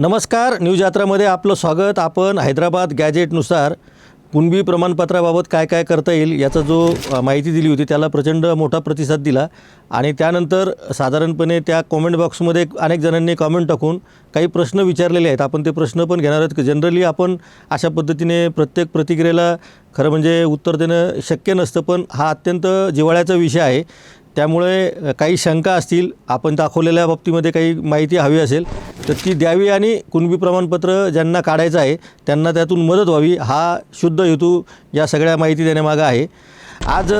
नमस्कार न्यूज यात्रामध्ये आपलं स्वागत. आपण हैदराबाद गॅजेटनुसार कुणबी प्रमाणपत्राबाबत काय काय करता येईल याचा जो माहिती दिली होती त्याला प्रचंड मोठा प्रतिसाद दिला. आणि त्यानंतर साधारणपणे त्या कॉमेंट बॉक्समध्ये अनेक जणांनी कॉमेंट टाकून काही प्रश्न विचारलेले आहेत. आपण ते प्रश्न पण घेणार आहोत. जनरली आपण अशा पद्धतीने प्रत्येक प्रतिक्रियेला खरं म्हणजे उत्तर देणं शक्य नसतं पण हा अत्यंत जिव्हाळ्याचा विषय आहे. त्यामुळे काही शंका असतील आपण दाखवलेल्या बाबतीमध्ये काही माहिती हवी असेल. तर ती द्यावी आणि कुणबी प्रमाणपत्र ज्यांना काढायचं आहे त्यांना त्यातून मदत व्हावी हा शुद्ध हेतू या सगळ्या माहिती देण्यामागं आहे. आज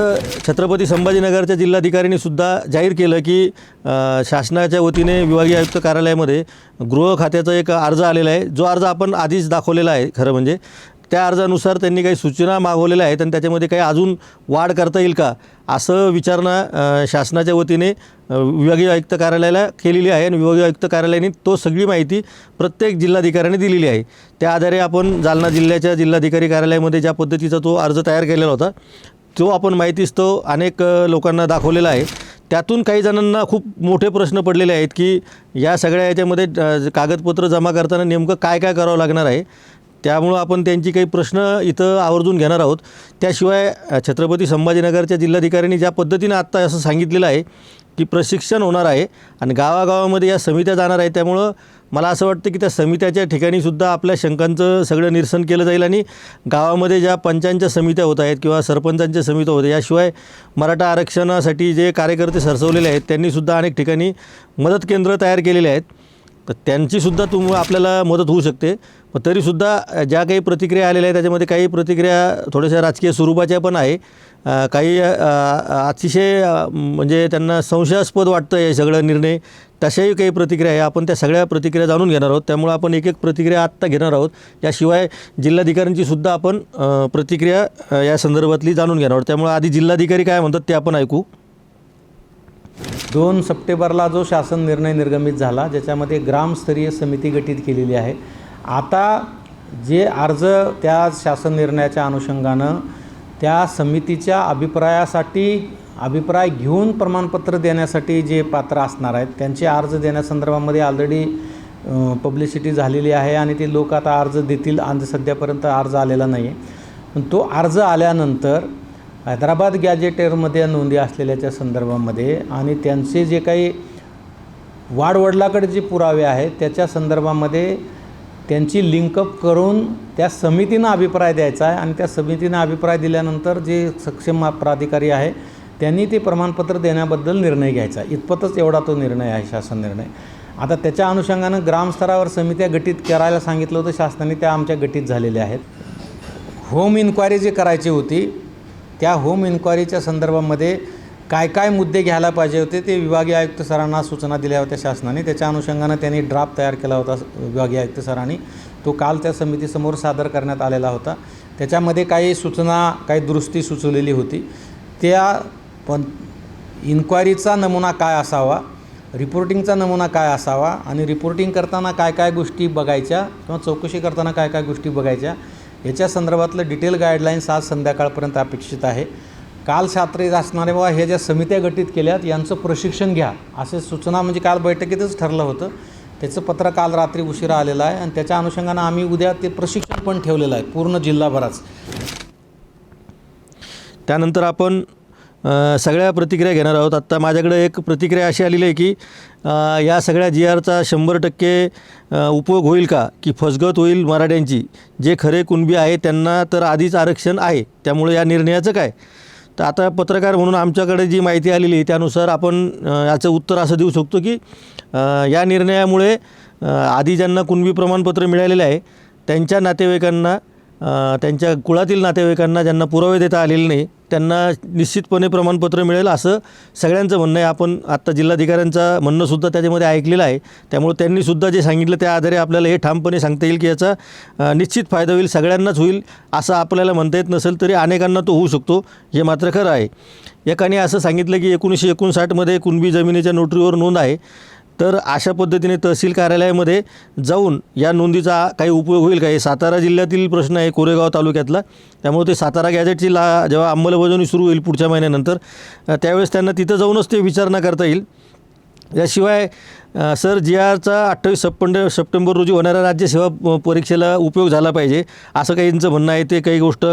छत्रपती संभाजीनगरच्या जिल्हाधिकाऱ्यांनी सुद्धा जाहीर केलं की शासनाच्या वतीने विभागीय आयुक्त कार्यालयामध्ये गृह खात्याचा एक अर्ज आलेला आहे. जो अर्ज आपण आधीच दाखवलेला आहे खरं म्हणजे. त्या अर्जानुसार त्यांनी काही सूचना मागवलेल्या आहेत आणि त्याच्यामध्ये काही अजून वाढ करता येईल का असं विचारणा शासनाच्या वतीने विभागीय आयुक्त कार्यालयाला केलेली आहे आणि विभागीय आयुक्त कार्यालयाने तो सगळी माहिती प्रत्येक जिल्हाधिकाऱ्याने दिलेली आहे. त्या आधारे आपण जालना जिल्ह्याच्या जिल्हाधिकारी कार्यालयामध्ये ज्या पद्धतीचा तो अर्ज तयार केलेला होता तो आपण माहितीच तो अनेक लोकांना दाखवलेला आहे. त्यातून काही जणांना खूप मोठे प्रश्न पडलेले आहेत की या सगळ्या याच्यामध्ये कागदपत्र जमा करताना नेमकं काय काय करावं लागणार आहे? त्यामुळं आपण त्यांची काही प्रश्न इथं आवर्जून घेणार आहोत. त्याशिवाय छत्रपती संभाजीनगरच्या जिल्हाधिकाऱ्यांनी ज्या पद्धतीनं आत्ता असं सांगितलेलं आहे की प्रशिक्षण होणार आहे आणि गावागावामध्ये या समित्या जाणार आहे त्यामुळं मला असं वाटतं की त्या समित्याच्या ठिकाणीसुद्धा आपल्या शंकांचं सगळं निरसन केलं जाईल आणि गावामध्ये ज्या पंचांच्या समित्या होत आहेत किंवा सरपंचांच्या समित्या होत्या याशिवाय मराठा आरक्षणासाठी जे कार्यकर्ते सरसवलेले आहेत त्यांनीसुद्धा अनेक ठिकाणी मदत केंद्र तयार केलेले आहेत. तर त्यांचीसुद्धा तुम आपल्याला मदत होऊ शकते. पण तरीसुद्धा ज्या काही प्रतिक्रिया आलेल्या आहेत त्याच्यामध्ये काही प्रतिक्रिया थोड्याशा राजकीय स्वरूपाच्या पण आहे. काही अतिशय म्हणजे त्यांना संशयास्पद वाटतं हे सगळं निर्णय. तशाही काही प्रतिक्रिया आहे. आपण त्या सगळ्या प्रतिक्रिया जाणून घेणार आहोत. त्यामुळे आपण एक एक प्रतिक्रिया आत्ता घेणार आहोत. याशिवाय जिल्हाधिकाऱ्यांची सुद्धा आपण प्रतिक्रिया या संदर्भातली जाणून घेणार आहोत. त्यामुळे आधी जिल्हाधिकारी काय म्हणतात ते आपण ऐकू. दोन सप्टेंबरला जो शासन निर्णय निर्गमित झाला ज्याच्यामध्ये ग्रामस्तरीय समिती गठीत केलेली आहे. आता जे अर्ज त्या शासन निर्णयाच्या अनुषंगानं त्या समितीच्या अभिप्रायासाठी अभिप्राय घेऊन प्रमाणपत्र देण्यासाठी जे पात्र असणार आहेत त्यांचे अर्ज देण्यासंदर्भामध्ये ऑलरेडी पब्लिसिटी झालेली आहे आणि ते लोक आता अर्ज देतील. आणि सध्यापर्यंत अर्ज आलेला नाही आहे पण तो अर्ज आल्यानंतर हैदराबाद गॅजेटेरमध्ये नोंदी असलेल्याच्या संदर्भामध्ये आणि त्यांचे जे काही वाडवडलाकडे जे पुरावे आहेत त्याच्या संदर्भामध्ये त्यांची लिंकअप करून त्या समितीनं अभिप्राय द्यायचा आहे आणि त्या समितीनं अभिप्राय दिल्यानंतर जे सक्षम प्राधिकारी आहे त्यांनी ते प्रमाणपत्र देण्याबद्दल निर्णय घ्यायचा. इतपतच एवढा तो निर्णय आहे शासन निर्णय. आता त्याच्या अनुषंगानं ग्रामस्तरावर समित्या गठीत करायला सांगितलं होतं शासनाने त्या आमच्या गठीत झालेल्या आहेत. होम इन्क्वायरी जी करायची होती त्या होम इन्क्वायरीच्या संदर्भामध्ये काय काय मुद्दे घ्यायला पाहिजे होते ते विभागीय आयुक्त सरांना सूचना दिल्या होत्या शासनाने. त्याच्या अनुषंगानं त्यांनी ड्राफ्ट तयार केला होता विभागीय आयुक्त सरांनी. तो काल त्या समितीसमोर सादर करण्यात आलेला होता. त्याच्यामध्ये काही सूचना काही दुरुस्ती सुचवलेली होती. त्या पण इन्क्वायरीचा नमुना काय असावा रिपोर्टिंगचा नमुना काय असावा आणि रिपोर्टिंग करताना काय काय गोष्टी बघायच्या किंवा चौकशी करताना काय काय गोष्टी बघायच्या याच्या संदर्भातलं डिटेल गाईडलाईन्स आज संध्याकाळपर्यंत अपेक्षित आहे. काल सात्रीत असणारे बाबा हे ज्या समित्या गठीत केल्यात यांचं प्रशिक्षण घ्या असे सूचना म्हणजे काल बैठकीतच ठरलं होतं. त्याचं पत्र काल रात्री उशिरा आलेलं आहे आणि त्याच्या अनुषंगानं आम्ही उद्या ते प्रशिक्षण पण ठेवलेलं आहे पूर्ण जिल्हाभराच. त्यानंतर आपण सगळ्या प्रतिक्रिया घेणार आहोत. आत्ता माझ्याकडे एक प्रतिक्रिया अशी आलेली आहे की या सगळ्या जी आरचा शंभर टक्के उपयोग होईल का? की फसगत होईल मराठ्यांची. जे खरे कुणबी आहे त्यांना तर आधीच आरक्षण आहे. त्यामुळे या निर्णयाचं काय? तर आता पत्रकार म्हणून आमच्याकडे जी माहिती आलेली आहे त्यानुसार आपण याचं उत्तर असं देऊ शकतो की या निर्णयामुळे आधी ज्यांना कुणबी प्रमाणपत्र मिळालेलं आहे त्यांच्या नातेवाईकांना त्यांच्या कुळातील नातेवाईकांना ज्यांना पुरावे देता आलेले नाही त्यांना निश्चितपणे प्रमाणपत्र मिळेल असं सगळ्यांचं म्हणणं आहे. आपण आत्ता जिल्हाधिकाऱ्यांचा म्हणणंसुद्धा त्याच्यामध्ये ऐकलेलं आहे. त्यामुळे त्यांनीसुद्धा जे सांगितलं त्या आधारे आपल्याला हे ठामपणे सांगता येईल की याचा निश्चित फायदा होईल सगळ्यांनाच होईल असं आपल्याला म्हणता येत नसेल तरी अनेकांना तो होऊ शकतो हे मात्र खरं आहे. एकाने असं सांगितलं की एकोणीसशे एकोणसाठमध्ये कुणबी जमिनीच्या नोटरीवर नोंद आहे. तर अशा पद्धतीने तहसील कार्यालयामध्ये जाऊन या नोंदीचा काही उपयोग होईल का? हे सातारा जिल्ह्यातील प्रश्न आहे कोरेगाव तालुक्यातला. त्यामुळे ते सातारा गॅजेटची ला जेव्हा अंमलबजावणी सुरू होईल पुढच्या महिन्यानंतर त्यावेळेस त्यांना तिथं जाऊनच ते विचारणा करता येईल. याशिवाय सर जी आरचा अठ्ठावीस सप्टेंबर सप्टेंबर रोजी होणाऱ्या राज्यसेवा सेवा परीक्षेला उपयोग झाला पाहिजे असं काहींचं म्हणणं आहे. ते काही गोष्ट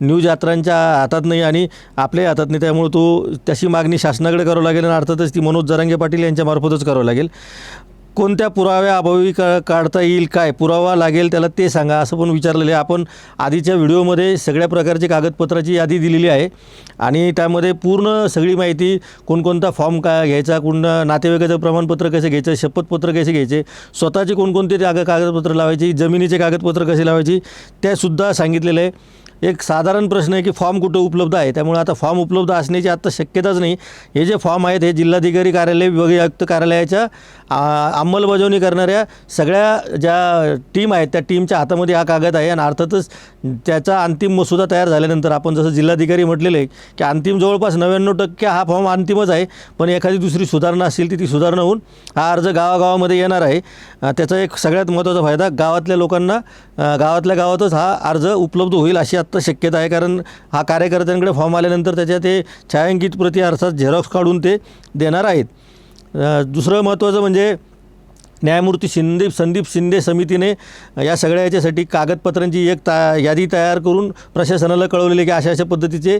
न्यूज यात्रांच्या हातात नाही आणि आपल्याही हातात नाही. त्यामुळे तो त्याची मागणी शासनाकडे करावं लागेल आणि अर्थातच ती मनोज जरांगे पाटील यांच्यामार्फतच करावं लागेल. कोणत्या पुराव्याअभावी का काढता येईल काय पुरावा लागेल त्याला ते सांगा असं पण विचारलेलं आहे. आपण आधीच्या व्हिडिओमध्ये सगळ्या प्रकारची कागदपत्राची यादी दिलेली आहे आणि त्यामध्ये पूर्ण सगळी माहिती कोणकोणता फॉर्म काय घ्यायचा कोण नातेवाईकाचं प्रमाणपत्र कसे घ्यायचं शपथपत्र कसे घ्यायचे स्वतःचे कोणकोणते काग कागदपत्र लावायची जमिनीचे कागदपत्र कसे लावायची त्यासुद्धा सांगितलेलं आहे. एक साधारण प्रश्न आहे की फॉर्म कुठं उपलब्ध आहे? त्यामुळे आता फॉर्म उपलब्ध असण्याची आत्ता शक्यताच नाही. हे जे फॉर्म आहेत हे जिल्हाधिकारी कार्यालय विभागीय आयुक्त कार्यालयाच्या अंमलबजावणी करणाऱ्या सगळ्या ज्या टीम आहेत त्या टीमच्या हातामध्ये हा कागद आहे आणि अर्थातच त्याचा अंतिम मसुदा तयार झाल्यानंतर आपण जसं जिल्हाधिकारी म्हटलेलं आहे की अंतिम जवळपास नव्याण्णव टक्के हा फॉर्म अंतिमच आहे. पण एखादी दुसरी सुधारणा असेल ती ती सुधारणा होऊन हा अर्ज गावागावामध्ये येणार आहे. त्याचा एक सगळ्यात महत्त्वाचा फायदा गावातल्या लोकांना गावातल्या गावातच हा अर्ज उपलब्ध होईल अशी आत्ता शक्यता आहे कारण हा कार्यकर्त्यांकडे फॉर्म आल्यानंतर त्याच्या ते छायांकित प्रती अर्थात झेरॉक्स काढून ते देणार आहेत. दुसरं महत्त्वाचं म्हणजे न्यायमूर्ती शिंदे संदीप शिंदे समितीने या सगळ्या याच्यासाठी कागदपत्रांची एक ता यादी तयार करून प्रशासनाला कळवलेली की अशा अशा पद्धतीचे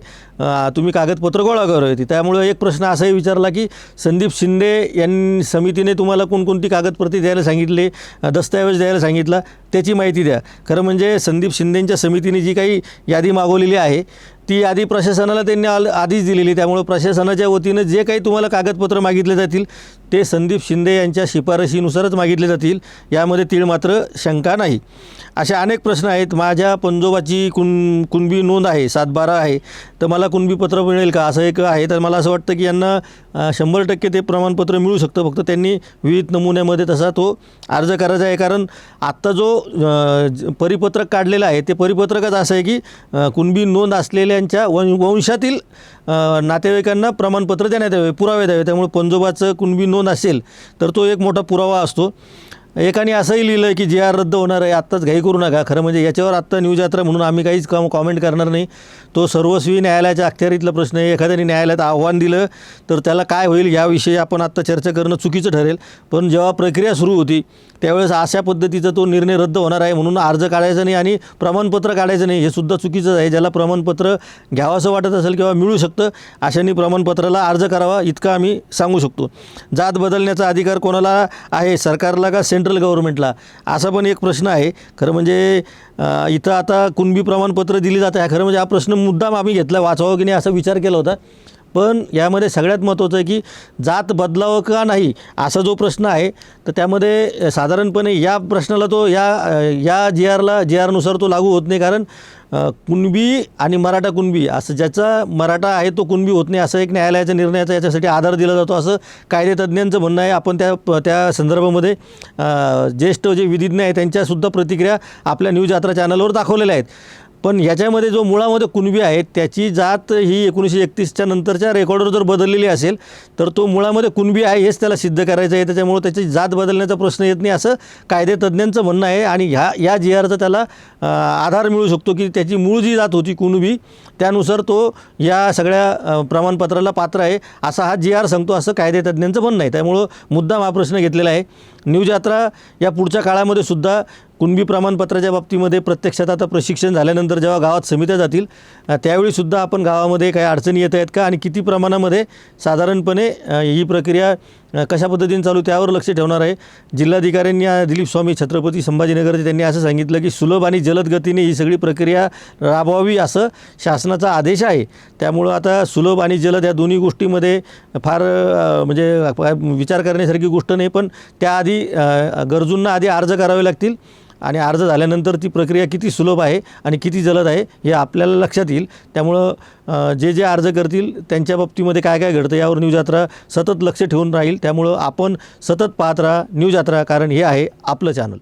तुम्ही कागदपत्र गोळा करावी होती त्यामुळे एक प्रश्न असाही विचारला की संदीप शिंदे यांनी समितीने तुम्हाला कोणकोणती कागदपत्रे द्यायला सांगितले दस्तऐवज द्यायला सांगितला त्याची माहिती द्या. खरं म्हणजे संदीप शिंदेंच्या समितीने जी काही यादी मागवलेली आहे ती यादी प्रशासनाला त्यांनी आल आधीच दिलेली. त्यामुळे प्रशासनाच्या वतीनं जे काही तुम्हाला कागदपत्र मागितले जातील ते संदीप शिंदे यांच्या शिफारशीनुसारच मागितले जातील. यामध्ये तीळ मात्र शंका नाही. असे अनेक प्रश्न आहेत. माझ्या पंजोबाची कुण कुणबी नोंद आहे सातबारा आहे. तर मला कुणबी पत्र मिळेल का? असं एक आहे. तर मला असं वाटतं की यांना शंभर टक्के ते प्रमाणपत्र मिळू शकतं. फक्त त्यांनी विविध नमुन्यामध्ये तसा तो अर्ज करायचा आहे. कारण आत्ता जो परिपत्रक काढलेलं आहे. ते परिपत्रकच असं आहे की कुणबी नोंद असलेल्यांच्या वं वंशातील नातेवाईकांना प्रमाणपत्र देण्यात यावे पुरावे द्यावे. त्यामुळे पंजोबाचं कुणबी नोंद असेल तर तो एक मोठा पुरावा असतो. एकाने असंही लिहिलं आहे की जे आर रद्द होणार आहे आत्ताच घाई करू नका. खरं म्हणजे याच्यावर आत्ता न्यूज यात्रा म्हणून आम्ही काहीच कॉम कॉमेंट करणार नाही. तो सर्वस्वी न्यायालयाच्या अखत्यारीतला प्रश्न आहे. एखाद्याने न्यायालयात आव्हान दिलं तर त्याला काय होईल याविषयी आपण आत्ता चर्चा करणं चुकीचं ठरेल. पण जेव्हा प्रक्रिया सुरू होती त्यावेळेस अशा पद्धतीचा तो निर्णय रद्द होणार आहे म्हणून अर्ज काढायचा नाही आणि प्रमाणपत्र काढायचं नाही. हे सुद्धा चुकीचं आहे. ज्याला प्रमाणपत्र घ्यावंसं वाटत असेल किंवा मिळू शकतं अशांनी प्रमाणपत्राला अर्ज करावा इतकं आम्ही सांगू शकतो. जात बदलण्याचा अधिकार कोणाला आहे? सरकारला का सेंट सेंट्रल गव्हर्नमेंटला? असा पण एक प्रश्न आहे. खरं म्हणजे इथं आता कुणबी प्रमाणपत्र दिली जातं आहे. खरं म्हणजे हा प्रश्न मुद्दाम आम्ही घेतला. वाचावं की नाही असा विचार केला होता. पण यामध्ये सगळ्यात महत्त्वाचं आहे की जात बदलावं का नाही असा जो प्रश्न आहे तर त्यामध्ये साधारणपणे या प्रश्नाला तो या या जी आरला जी आरनुसार तो लागू होत नाही कारण कुणबी आणि मराठा कुणबी असं ज्याचा मराठा आहे तो कुणबी होत नाही असं एक न्यायालयाच्या निर्णयाचा याच्यासाठी आधार दिला जातो असं कायदेतज्ञांचं म्हणणं आहे. आपण त्या प- त्या संदर्भामध्ये ज्येष्ठ जे विधिज्ञ आहे त्यांच्यासुद्धा प्रतिक्रिया आपल्या न्यूज यात्रा चॅनलवर दाखवलेल्या आहेत. पण याच्यामध्ये जो मुळामध्ये कुणबी आहे त्याची जात ही एकोणीसशे एकतीसच्या नंतरच्या रेकॉर्डवर जर बदललेली असेल तर तो मुळामध्ये कुणबी आहे हेच त्याला सिद्ध करायचं आहे. त्याच्यामुळं त्याची जात बदलण्याचा प्रश्न येत नाही असं कायदेतज्ञांचं म्हणणं आहे. आणि ह्या या जी आरचा त्याला आधार मिळू शकतो की त्याची मूळ जी जात होती कुणबी त्यानुसार तो या सगळ्या प्रमाणपत्राला पात्र आहे. असा हा जी आर सांगतो असं कायदेतज्ञांचं म्हणणं आहे. त्यामुळं मुद्दाम हा प्रश्न घेतलेला आहे. न्यूज यात्रा या पुढच्या काळामध्ये सुद्धा कुणबी प्रमाणपत्राच्या बाबतीमध्ये प्रत्यक्षात आता प्रशिक्षण झाल्यानंतर जेव्हा गावात समित्या जातील त्यावेळीसुद्धा आपण गावामध्ये काही अडचणी येत आहेत का? आणि किती प्रमाणामध्ये साधारणपणे ही प्रक्रिया कशा पद्धतीने चालू त्यावर लक्ष ठेवणार आहे. जिल्हाधिकाऱ्यांनी दिलीप स्वामी छत्रपती संभाजीनगरचे त्यांनी असं सांगितलं की सुलभ आणि जलद गतीने ही सगळी प्रक्रिया राबवावी असं शासनाचा आदेश आहे. त्यामुळं आता सुलभ आणि जलद या दोन्ही गोष्टीमध्ये फार म्हणजे विचार करण्यासारखी गोष्ट नाही पण त्याआधी गरजूंना आधी अर्ज करावे लागतील. आणि अर्ज झाल्यानंतर ती प्रक्रिया किती सुलभ आहे आणि किती जलद आहे हे आपल्याला लक्षात येईल. त्यामुळं जे जे अर्ज करतील त्यांच्या बाबतीमध्ये काय काय घडतं यावर न्यूज यात्रा सतत लक्ष ठेवून राहील. त्यामुळं आपण सतत पाहत राहा. न्यूज यात्रा कारण हे आहे आपलं चॅनल.